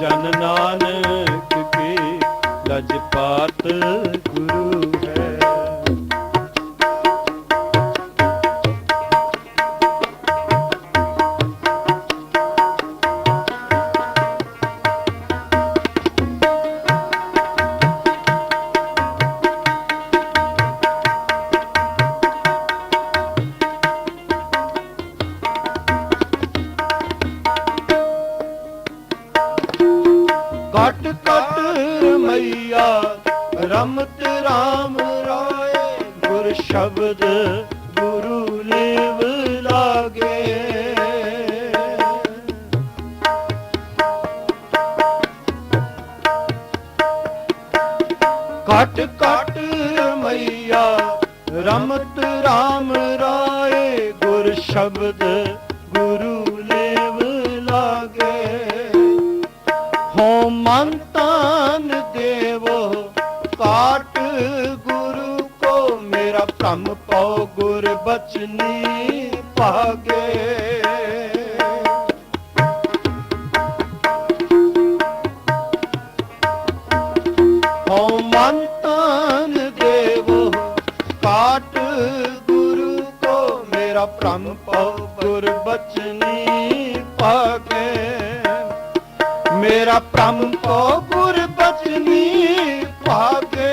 ਜਨ ਨਾਨਕ ਕੀ ਲਜ ਪਾਤ ਗੁਰੂ ਰਮਤ ਰਾਮ ਰਾਏ, ਗੁਰ ਸ਼ਬਦ ਗੁਰੂ ਲੇਵ ਲਾਗੇ। ਹੋ ਮਨ ਤਨ ਦੇਵੋ, ਕਾਟ ਗੁਰੂ ਕੋ, ਮੇਰਾ ਭ੍ਰਮ ਪਉ ਗੁਰ ਬਚਨੀ ਭਾਗੇ। ਗੁਰੂ ਕੋ ਮੇਰਾ ਭ੍ਰਮ ਪਉ ਗੁਰ ਬਚਨੀ ਭਾਗੇ ਮੇਰਾ ਭ੍ਰਮ ਕੋ ਗੁਰ ਬਚਨੀ ਭਾਗੇ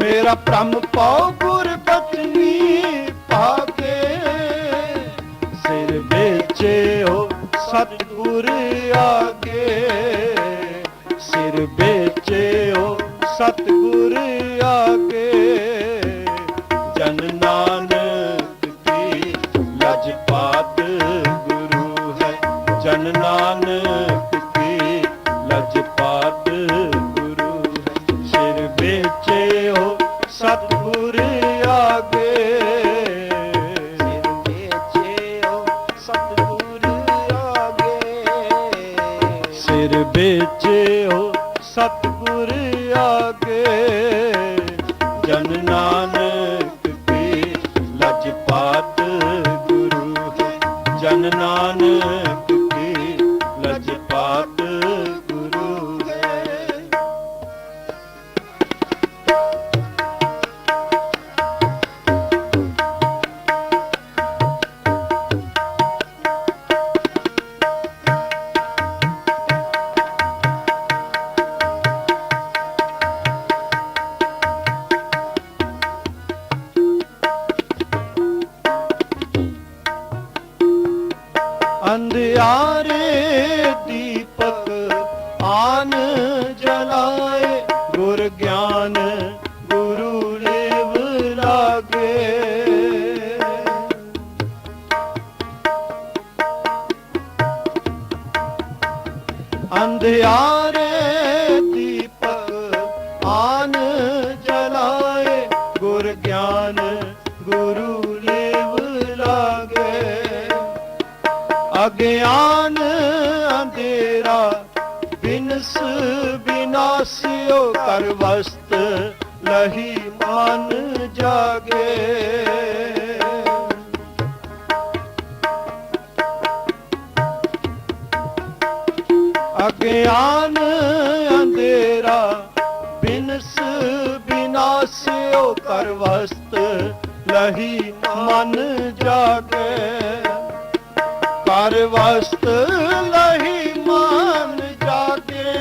ਮੇਰਾ ਭ੍ਰਮ ਕੋ ਜਨ ਨਾਨਕ ਅਗਿਆਨ ਅੰਧੇਰਾ, ਬਿਨਸ ਬਿਨਾਸਿਓ ਕਰ ਵਸਤ ਲਹੀ ਮਨ ਜਾਗੇ। ਅਗਿਆਨ ਅੰਧੇਰਾ, ਬਿਨਸ ਬਿਨਾਸਿਓ ਕਰ ਵਸਤ ਲਹੀ ਮਨ ਜਾਗੇ। ਕਰ ਵਸਤ ਲਹੀ ਮਨ ਜਾਗੇ।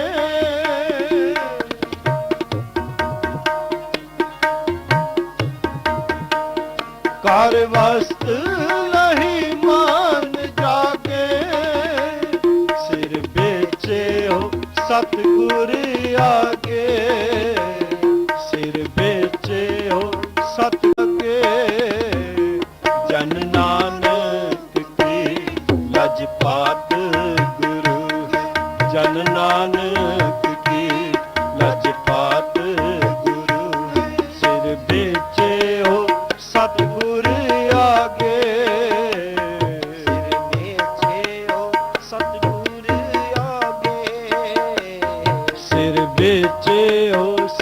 ਕਰ ਵਸਤ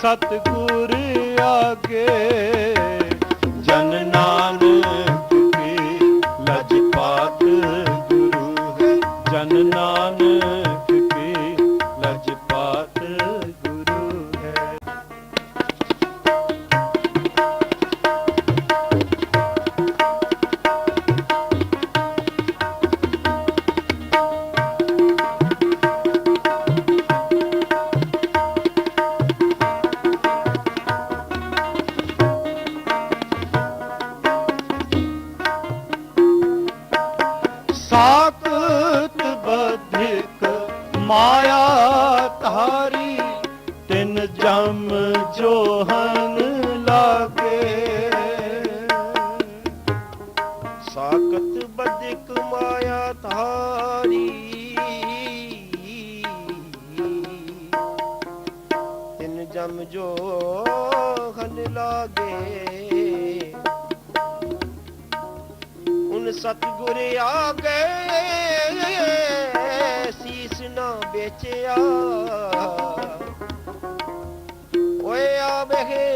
ਸਤਗੁਰ ਆਗੇ। ਮਾਇਆ ਤਾਰੀ ਤਿੰਨ ਜਮ ਜੋਹਨ ਲਾਗੇ। ਸਾਕਤ ਬਦਿਕ ਮਾਇਆ ਤਾਰੀ ਤਿੰਨ ਜਮ ਜੋਹਨ ਲਾਗੇ। ਉਨ ਸਤਗੁਰ ਆ ਗਏ ਵੇਚਿਆ। ਓਏ ਆ ਬਹੇ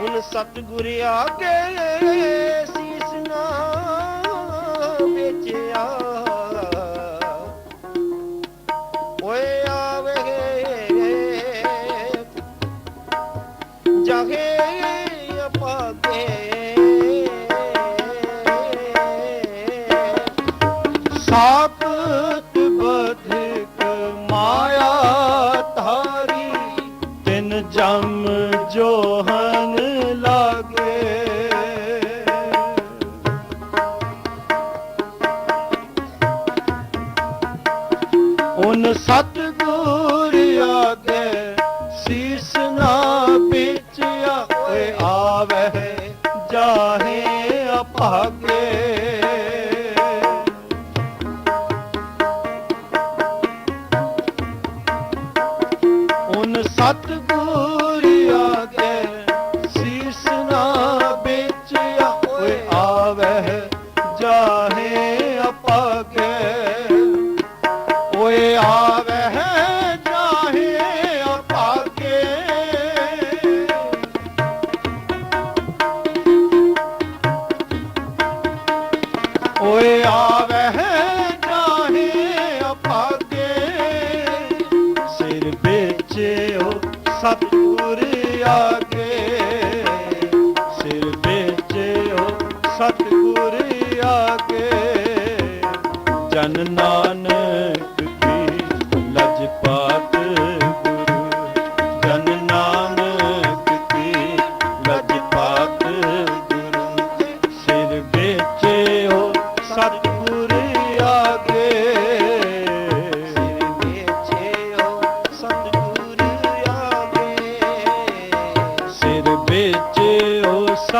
ਹੁਣ ਸਤਗੁਰ ਆ ਕੇ ਸੀਸ ਵੇਚਿਆ। ਓਏ ਆਵੇ ਬਹੇ ਸਤ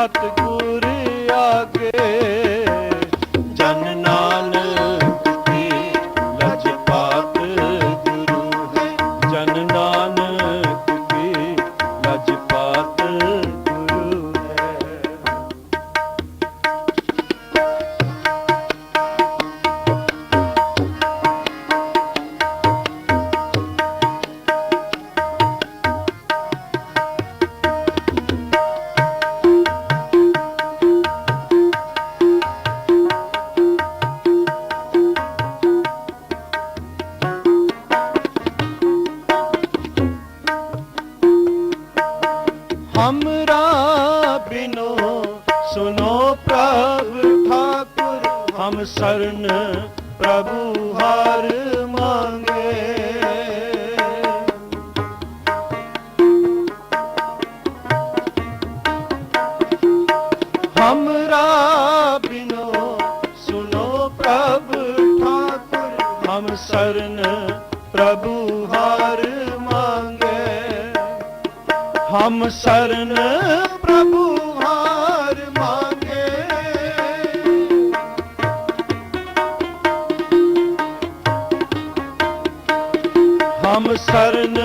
ਸਤਿ ਸਰਨ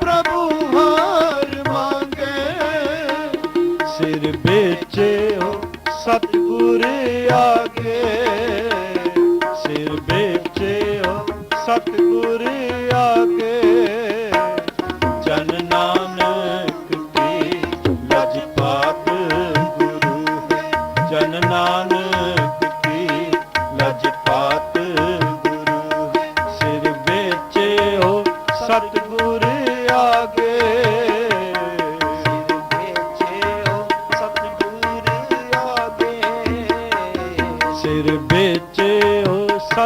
ਪ੍ਰਭੂ ਹਰ ਮੰਗੇ ਸਿਰ ਬੇਚੇ ਹੋ ਸਤਿਗੁਰ ਆਗੇ ਸਿਰ ਬੇਚੇ ਹੋ ਸਤਿ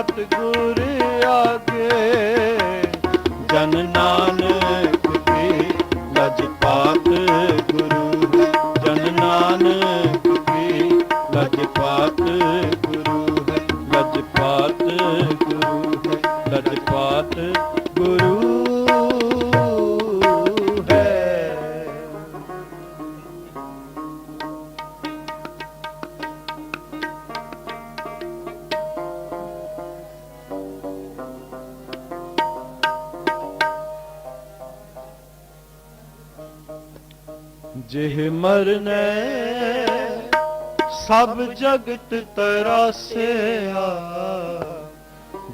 ਸਤਿਗੁਰ ਆਗੇ। ਜਿਹ ਮਰਨੈ, ਸਭ ਜਗਤ ਤਰਾਸਿਆ।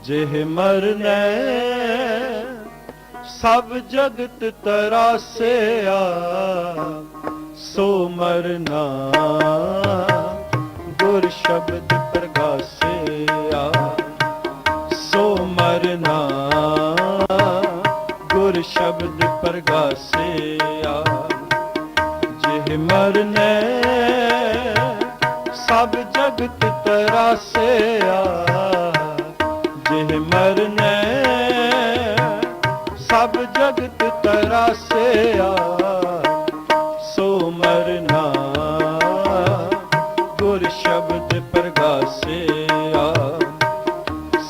ਜਿਹ ਮਰਨੈ, ਸਭ ਜਗਤ ਤਰਾਸਿਆ। ਸੋ ਮਰਨਾ, ਗੁਰ ਸ਼ਬਦ ਪ੍ਰਗਾਸਿਆ। ਸੋ ਮਰਨਾ, ਗੁਰ ਸ਼ਬਦ ਪ੍ਰਗਾਸਿਆ। ਜਿਹ ਮਰਨੈ, ਸਭ ਜਗਤ ਤਰਾਸਿਆ। ਸੋ ਮਰਨਾ, ਗੁਰ ਸ਼ਬਦ ਪ੍ਰਗਾਸਿਆ।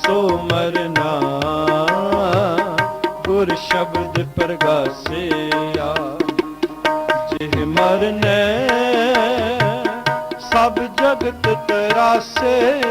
ਸੋ ਮਰਨਾ, ਗੁਰ ਸ਼ਬਦ ਪ੍ਰਗਾਸਿਆ। ਜਿਹ ਮਰਨੈ, ਸਭ ਜਗਤ ਤਰਾਸੇ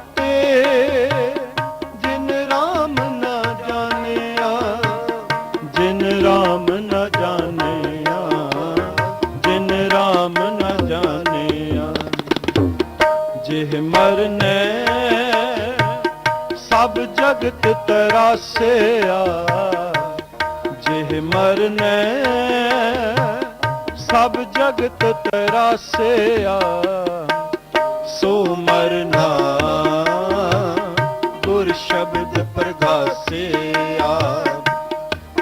ਬਾਟੇ ਜਿਨ ਰਾਮ ਨਾ ਜਾਣਿਆ, ਜਿਨ ਰਾਮ ਨਾ ਜਾਣਿਆ, ਜਿਨ ਰਾਮ ਨਾ ਜਾਣਿਆ। ਜਿਹ ਮਰਨੇ ਸਭ ਜਗਤ ਤਰਾਸਿਆ, ਜਿਹ ਮਰਨੇ ਸਭ ਜਗਤ ਤਰਾਸਿਆ, ਸੋ ਮਰਨਾ ਸ਼ਬਦ ਪ੍ਰਗਾਸਿਆ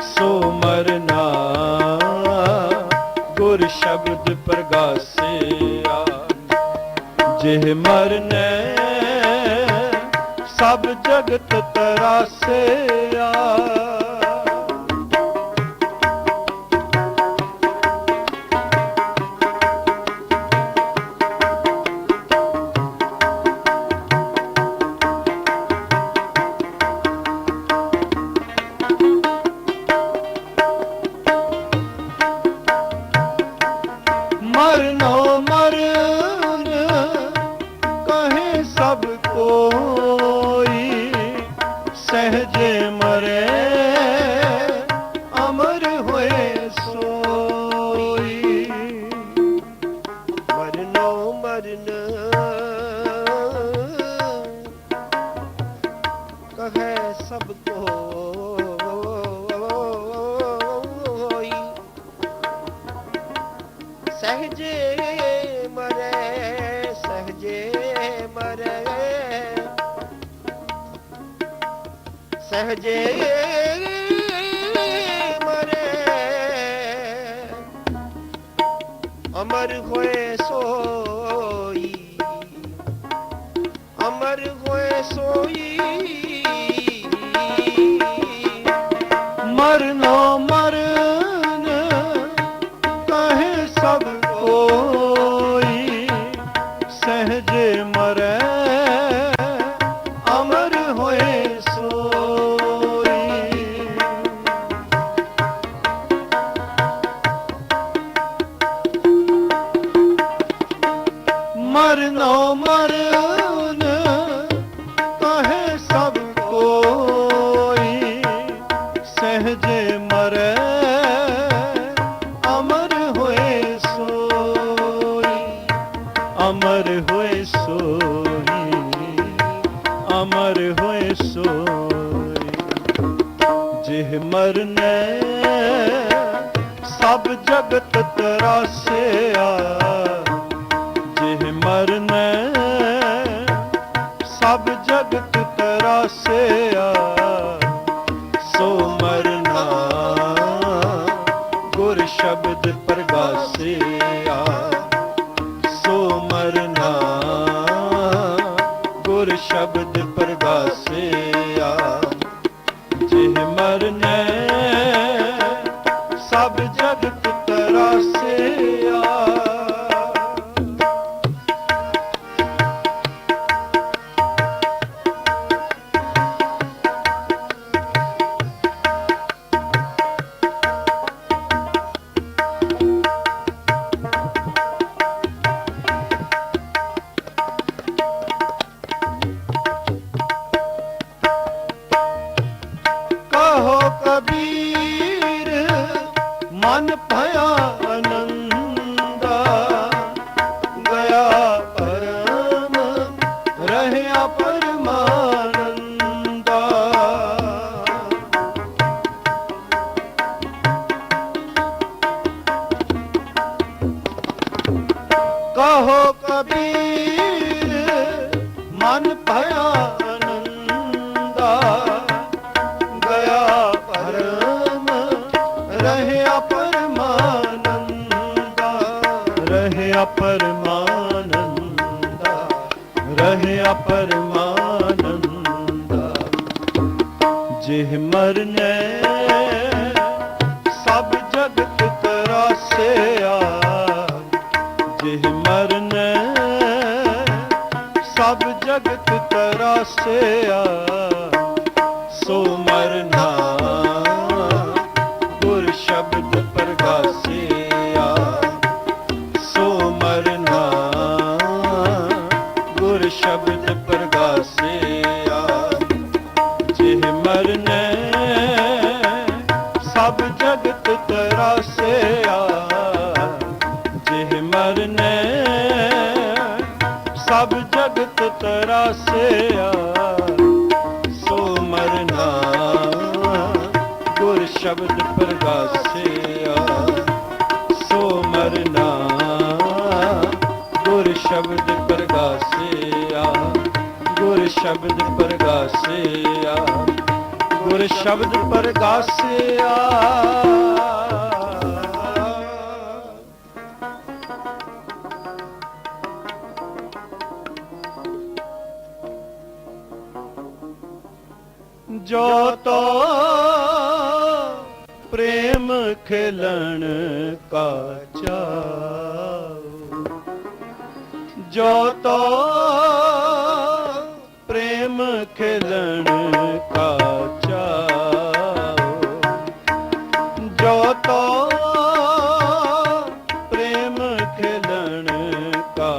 ਸੋ ਮਰਨਾ ਗੁਰ ਸ਼ਬਦ ਪ੍ਰਗਾਸਿਆ ਜਿਹ ਮਰਨੇ ਸਭ ਜਗਤ ਤਰਾਸਿਆ ਹੋਏ ਮਰ ਹੋਏ ਸੋਏ। ਜਿਹ ਮਰਨੇ ਸਭ ਜਗਤ ਤਰਾਸਿਆ ਕਹੋ ਕਬੀਰ। sou ਸ਼ਬਦ ਪਰਗਾਸਿਆ ਗੁਰ ਸ਼ਬਦ ਪਰਗਾਸਿਆ। ਜੋ ਤੋ ਪ੍ਰੇਮ ਖਿਲਣ ਕਾ ਚਾਉ ਜੋ ਤੋ ਖਿਲਣ ਕਾ